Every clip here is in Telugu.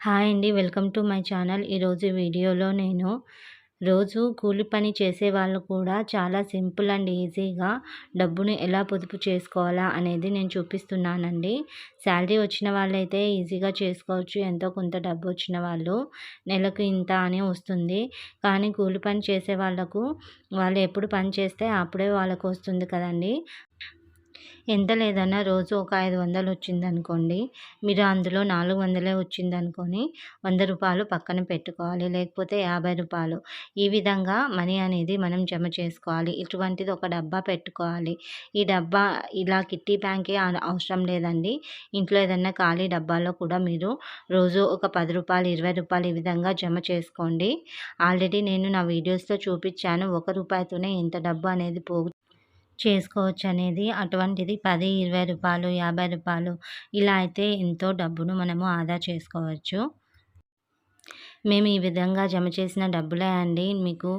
హాయ్ అండి. Welcome to my channel. ఈరోజు వీడియోలో నేను రోజు కూలి పని చేసే వాళ్ళు కూడా చాలా సింపుల్ అండ్ ఈజీగా డబ్బును ఎలా పొదుపు చేసుకోవాలా అనేది నేను చూపిస్తున్నానండి. శాలరీ వచ్చిన వాళ్ళైతే ఈజీగా చేసుకోవచ్చు. ఎంతో కొంత డబ్బు వచ్చిన వాళ్ళు నెలకు ఇంత అని వస్తుంది. కానీ కూలి పని చేసే వాళ్ళకు వాళ్ళు ఎప్పుడు పని చేస్తే అప్పుడే వాళ్ళకు వస్తుంది కదండి. ఎంత లేదన్నా రోజు ఒక ఐదు వందలు వచ్చిందనుకోండి మీరు అందులో నాలుగు వందలే వచ్చిందనుకొని వంద రూపాయలు పక్కన పెట్టుకోవాలి లేకపోతే యాభై రూపాయలు. ఈ విధంగా మనీ అనేది మనం జమ చేసుకోవాలి. ఇటువంటిది ఒక డబ్బా పెట్టుకోవాలి. ఈ డబ్బా ఇలా కిట్టి బ్యాంకే అవసరం లేదండి. ఇంట్లో ఏదన్నా ఖాళీ డబ్బాలో కూడా మీరు రోజు ఒక పది రూపాయలు ఇరవై రూపాయలు ఈ విధంగా జమ చేసుకోండి. ఆల్రెడీ నేను నా వీడియోస్లో చూపించాను. ఒక రూపాయితోనే ఎంత డబ్బు అనేది పోగు చేసుకోవచ్చు అనేది అటువంటిది పది ఇరవై రూపాయలు యాభై రూపాయలు ఇలా అయితే ఎంతో డబ్బును మనము ఆదా చేసుకోవచ్చు. మేము ఈ విధంగా జమ చేసిన డబ్బులే అండి. మీకు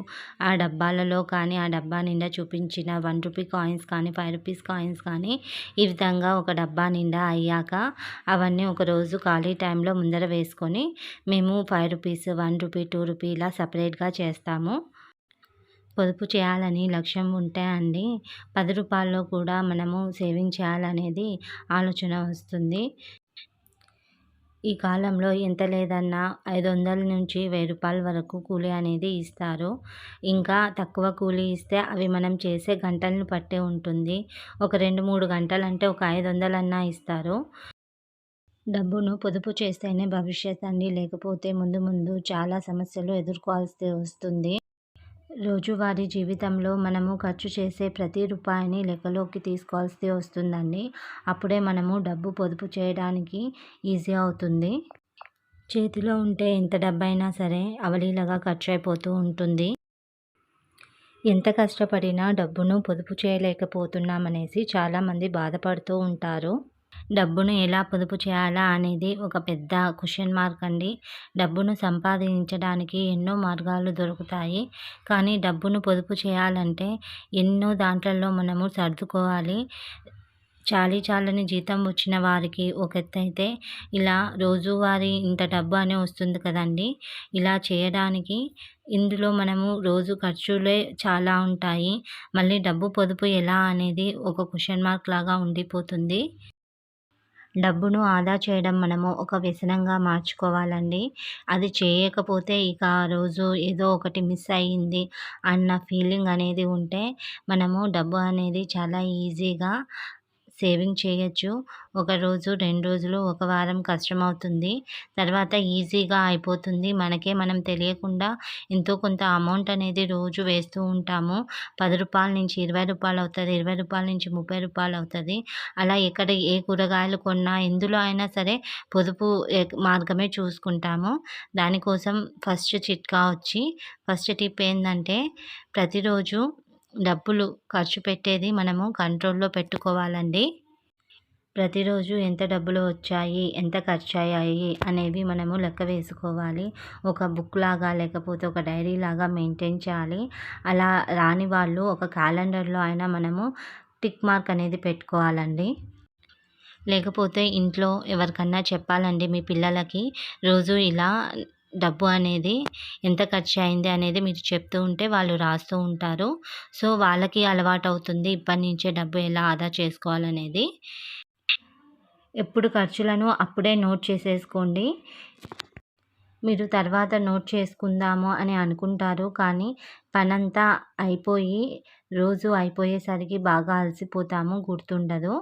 ఆ డబ్బాలలో కానీ ఆ డబ్బా నిండా చూపించిన వన్ రూపీ కాయిన్స్ కానీ ఫైవ్ రూపీస్ కాయిన్స్ కానీ ఈ విధంగా ఒక డబ్బా నిండా అయ్యాక అవన్నీ ఒకరోజు ఖాళీ టైంలో ముందర వేసుకొని మేము five rupees one rupee two rupee ఇలా సపరేట్గా చేస్తాము. పొదుపు చేయాలని లక్ష్యం ఉంటే అండి పది రూపాయల్లో కూడా మనము సేవింగ్ చేయాలనేది ఆలోచన వస్తుంది. ఈ కాలంలో ఎంత లేదన్నా ఐదు వందల నుంచి వెయ్యి రూపాయల వరకు కూలీ అనేది ఇస్తారు. ఇంకా తక్కువ కూలీ ఇస్తే అవి మనం చేసే గంటలను పట్టే ఉంటుంది. ఒక రెండు మూడు గంటలు అంటే ఒక ఐదు వందలన్నా ఇస్తారు. డబ్బును పొదుపు చేస్తేనే భవిష్యత్ అండి. లేకపోతే ముందు ముందు చాలా సమస్యలు ఎదుర్కోవాల్సి వస్తుంది. రోజువారీ జీవితంలో మనము ఖర్చు చేసే ప్రతి రూపాయిని లెక్కలోకి తీసుకోవాల్సి వస్తుందండి. అప్పుడే మనము డబ్బు పొదుపు చేయడానికి ఈజీ అవుతుంది. చేతిలో ఉంటే ఎంత డబ్బైనా సరే అవలీలగా ఖర్చు అయిపోతూ ఉంటుంది. ఎంత కష్టపడినా డబ్బును పొదుపు చేయలేకపోతున్నామనేసి చాలామంది బాధపడుతూ ఉంటారు. డబ్బును ఎలా పొదుపు చేయాలా అనేది ఒక పెద్ద క్వశ్చన్ మార్క్ అండి. డబ్బును సంపాదించడానికి ఎన్నో మార్గాలు దొరుకుతాయి. కానీ డబ్బును పొదుపు చేయాలంటే ఎన్నో దాంట్లలో మనము సర్దుకోవాలి. చాలీ చాలని జీతం వచ్చిన వారికి ఒక ఎత్తైతే ఇలా రోజువారీ ఇంత డబ్బు అనే వస్తుంది కదండి. ఇలా చేయడానికి ఇందులో మనము రోజు ఖర్చులే చాలా ఉంటాయి. మళ్ళీ డబ్బు పొదుపు ఎలా అనేది ఒక క్వశ్చన్ మార్క్ లాగా ఉండిపోతుంది. డబ్బును ఆదా చేయడం మనము ఒక వ్యసనంగా మార్చుకోవాలండి. అది చేయకపోతే ఇక ఆ రోజు ఏదో ఒకటి మిస్ అయ్యింది అన్న ఫీలింగ్ అనేది ఉంటే మనము డబ్బు అనేది చాలా ఈజీగా సేవింగ్ చేయొచ్చు. ఒక రోజు రెండు రోజులు ఒక వారం కష్టమవుతుంది. తర్వాత ఈజీగా అయిపోతుంది. మనకే మనం తెలియకుండా ఎంతో కొంత అమౌంట్ అనేది రోజు వేస్తూ ఉంటాము. పది రూపాయల నుంచి ఇరవై రూపాయలు అవుతుంది ఇరవై రూపాయల నుంచి ముప్పై రూపాయలు అవుతుంది. అలా ఎక్కడ ఏ కూరగాయలు కొన్నా ఎందులో అయినా సరే పొదుపు మార్గమే చూసుకుంటాము. దానికోసం ఫస్ట్ చిట్కా వచ్చి ఫస్ట్ టిప్ ఏంటంటే ప్రతిరోజు డబ్బులు ఖర్చు పెట్టేది మనము కంట్రోల్లో పెట్టుకోవాలండి. ప్రతిరోజు ఎంత డబ్బులు వచ్చాయి ఎంత ఖర్చు అయ్యాయి అనేవి మనము లెక్క వేసుకోవాలి. ఒక బుక్ లాగా లేకపోతే ఒక డైరీ లాగా మెయింటైన్ చేయాలి. అలా రాని వాళ్ళు ఒక క్యాలెండర్లో అయినా మనము టిక్ మార్క్ అనేది పెట్టుకోవాలండి. లేకపోతే ఇంట్లో ఎవరికన్నా చెప్పాలండి మీ పిల్లలకి రోజు ఇలా డబ్బు అనేది ఎంత ఖర్చు అయింది అనేది మీరు చెప్తూ ఉంటే వాళ్ళు రాస్తూ ఉంటారు. సో వాళ్ళకి అలవాటు అవుతుంది ఇప్పటి నుంచే డబ్బు ఎలా ఆదా చేసుకోవాలనేది. ఎప్పుడు ఖర్చులను అప్పుడే నోట్ చేసేసుకోండి. మీరు తర్వాత నోట్ చేసుకుందాము అని అనుకుంటారు కానీ పనంతా అయిపోయి రోజు అయిపోయేసరికి బాగా అలసిపోతాము గుర్తుండదు.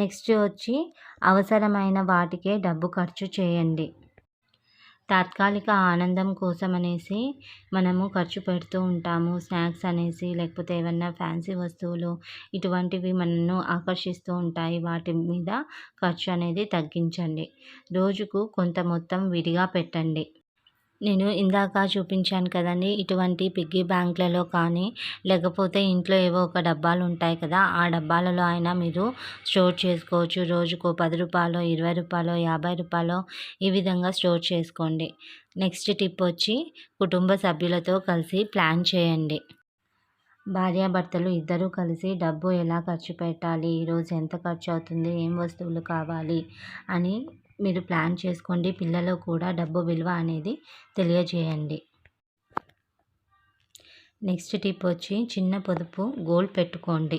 నెక్స్ట్ వచ్చి అవసరమైన వాటికే డబ్బు ఖర్చు చేయండి. తాత్కాలిక ఆనందం కోసం అనేసి మనము ఖర్చు పెడుతూ ఉంటాము. స్నాక్స్ అనేసి లేకపోతే ఏమన్నా ఫ్యాన్సీ వస్తువులు ఇటువంటివి మనను ఆకర్షిస్తూ ఉంటాయి. వాటి మీద ఖర్చు అనేది తగ్గించండి. రోజుకు కొంత మొత్తం విడిగా పెట్టండి. నేను ఇందాక చూపించాను కదండి ఇటువంటి పిగ్గీ బ్యాంక్లలో కానీ లేకపోతే ఇంట్లో ఏవో ఒక డబ్బాలు ఉంటాయి కదా ఆ డబ్బాలలో అయినా మీరు స్టోర్ చేసుకోవచ్చు. రోజుకు పది రూపాయలు ఇరవై రూపాయలు యాభై రూపాయలు ఈ విధంగా స్టోర్ చేసుకోండి. నెక్స్ట్ టిప్ వచ్చి కుటుంబ సభ్యులతో కలిసి ప్లాన్ చేయండి. భార్యాభర్తలు ఇద్దరూ కలిసి డబ్బు ఎలా ఖర్చు పెట్టాలి ఈరోజు ఎంత ఖర్చు అవుతుంది ఏం వస్తువులు కావాలి అని మీరు ప్లాన్ చేసుకోండి పిల్లలకు కూడా డబ్బు విలువ అనేది తెలియజేయండి. నెక్స్ట్ టిప్ వచ్చి చిన్న పొదుపు గోల్ పెట్టుకోండి.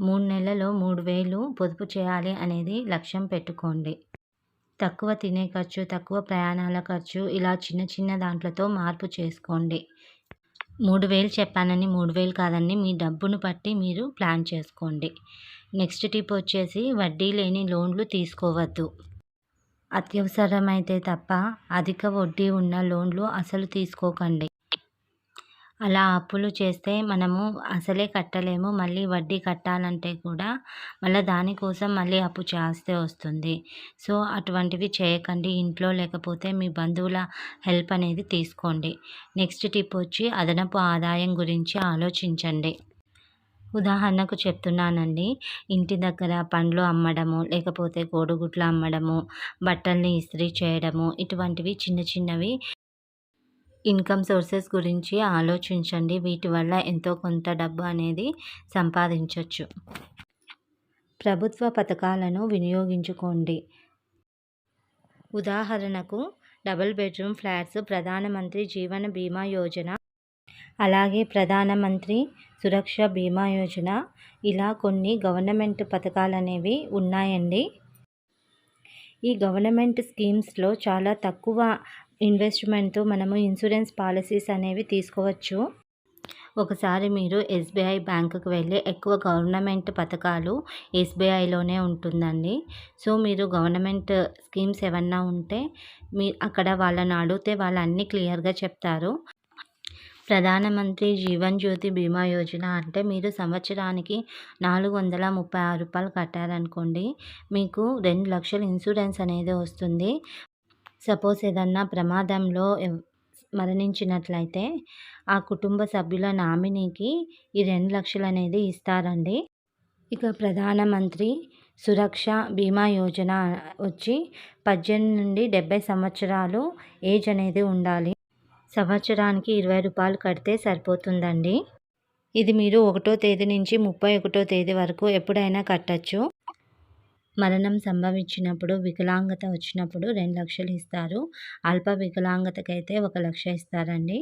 మూడు నెలల్లో మూడు వేలు పొదుపు చేయాలి అనేది లక్ష్యం పెట్టుకోండి. తక్కువ తినే ఖర్చు తక్కువ ప్రయాణాల ఖర్చు ఇలా చిన్న చిన్న దాంట్లతో మార్పు చేసుకోండి. మూడు వేలు చెప్పానని మూడు వేలు కాదండి మీ డబ్బును బట్టి మీరు ప్లాన్ చేసుకోండి. నెక్స్ట్ టిప్ వచ్చేసి వడ్డీ లేని లోన్లు తీసుకోవద్దు. అత్యవసరమైతే తప్ప అధిక వడ్డీ ఉన్న లోన్లు అసలు తీసుకోకండి. అలా అప్పులు చేస్తే మనము అసలే కట్టలేము మళ్ళీ వడ్డీ కట్టాలంటే కూడా మళ్ళీ దానికోసం మళ్ళీ అప్పు చేస్తే వస్తుంది. సో అటువంటివి చేయకండి. ఇంట్లో లేకపోతే మీ బంధువుల హెల్ప్ అనేది తీసుకోండి. నెక్స్ట్ టిప్ వచ్చి అదనపు ఆదాయం గురించి ఆలోచించండి. ఉదాహరణకు చెప్తున్నానండి. ఇంటి దగ్గర పండ్లు అమ్మడము లేకపోతే కోడిగుడ్లు అమ్మడము బట్టల్ని ఇస్త్రీ చేయడము ఇటువంటివి చిన్న చిన్నవి ఇన్కమ్ సోర్సెస్ గురించి ఆలోచించండి. వీటి వల్ల ఎంతో కొంత డబ్బు అనేది సంపాదించవచ్చు ప్రభుత్వ పథకాలను వినియోగించుకోండి. ఉదాహరణకు డబుల్ బెడ్రూమ్ ఫ్లాట్స్ ప్రధానమంత్రి జీవన బీమా యోజన అలాగే ప్రధానమంత్రి సురక్ష బీమా యోజన. ఇలా కొన్ని గవర్నమెంట్ పథకాలు అనేవి ఉన్నాయండి. ఈ గవర్నమెంట్ స్కీమ్స్లో చాలా తక్కువ ఇన్వెస్ట్మెంట్తో మనము ఇన్సూరెన్స్ పాలసీస్ అనేవి తీసుకోవచ్చు. ఒకసారి మీరు ఎస్బీఐ బ్యాంకుకి వెళ్ళి ఎక్కువ గవర్నమెంట్ పథకాలు ఎస్బీఐలోనే ఉంటుందండి. సో మీరు గవర్నమెంట్ స్కీమ్స్ ఏమన్నా ఉంటే మీ అక్కడ వాళ్ళని అడిగితే వాళ్ళు అన్నీ క్లియర్గా చెప్తారు. ప్రధానమంత్రి జీవన్ జ్యోతి బీమా యోజన అంటే మీరు సంవత్సరానికి నాలుగు వందల ముప్పై ఆరు రూపాయలు కట్టారనుకోండి మీకు రెండు లక్షల ఇన్సూరెన్స్ అనేది వస్తుంది. సపోజ్ ఏదన్నా ప్రమాదంలో మరణించినట్లయితే ఆ కుటుంబ సభ్యుల నామినీకి ఈ రెండు లక్షలు అనేది ఇస్తారండి. ఇక ప్రధానమంత్రి సురక్ష బీమా యోజన వచ్చి పద్దెనిమిది నుండి డెబ్బై సంవత్సరాలు ఏజ్ అనేది ఉండాలి. సంవత్సరానికి ఇరవై రూపాయలు కడితే సరిపోతుందండి. ఇది మీరు ఒకటో తేదీ నుంచి ముప్పై ఒకటో తేదీ వరకు ఎప్పుడైనా కట్టచ్చు. మరణం సంభవించినప్పుడు వికలాంగత వచ్చినప్పుడు రెండు లక్షలు ఇస్తారు. అల్ప వికలాంగతకైతే ఒక లక్ష ఇస్తారండి.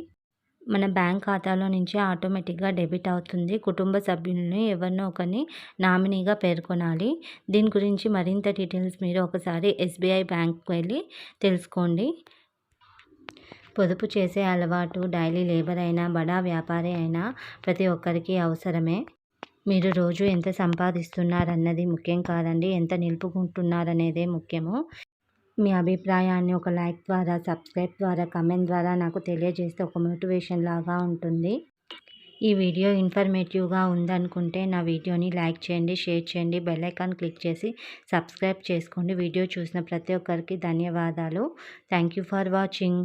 మన బ్యాంక్ ఖాతాలో నుంచి ఆటోమేటిక్గా డెబిట్ అవుతుంది. కుటుంబ సభ్యులని ఎవరినో ఒకరిని నామినీగా పేర్కొనాలి. దీని గురించి మరింత డీటెయిల్స్ మీరు ఒకసారి ఎస్బీఐ బ్యాంక్కి వెళ్ళి తెలుసుకోండి. పొదుపు చేసే అలవాటు డైలీ లేబర్ అయినా బడా వ్యాపారి అయినా ప్రతి ఒక్కరికి అవసరమే. మీరు రోజు ఎంత సంపాదిస్తున్నారన్నది ముఖ్యం కాదండి. ఎంత నిలుపుకుంటున్నారనేదే ముఖ్యము. మీ అభిప్రాయాన్ని ఒక లైక్ ద్వారా సబ్స్క్రైబ్ ద్వారా కమెంట్ ద్వారా నాకు తెలియజేస్తే ఒక మోటివేషన్ లాగా ఉంటుంది. ఈ వీడియో ఇన్ఫర్మేటివ్గా ఉందనుకుంటే నా వీడియోని లైక్ చేయండి షేర్ చేయండి బెల్ ఐకాన్ క్లిక్ చేసి సబ్స్క్రైబ్ చేసుకోండి. వీడియో చూసిన ప్రతి ఒక్కరికి ధన్యవాదాలు. Thank you for watching.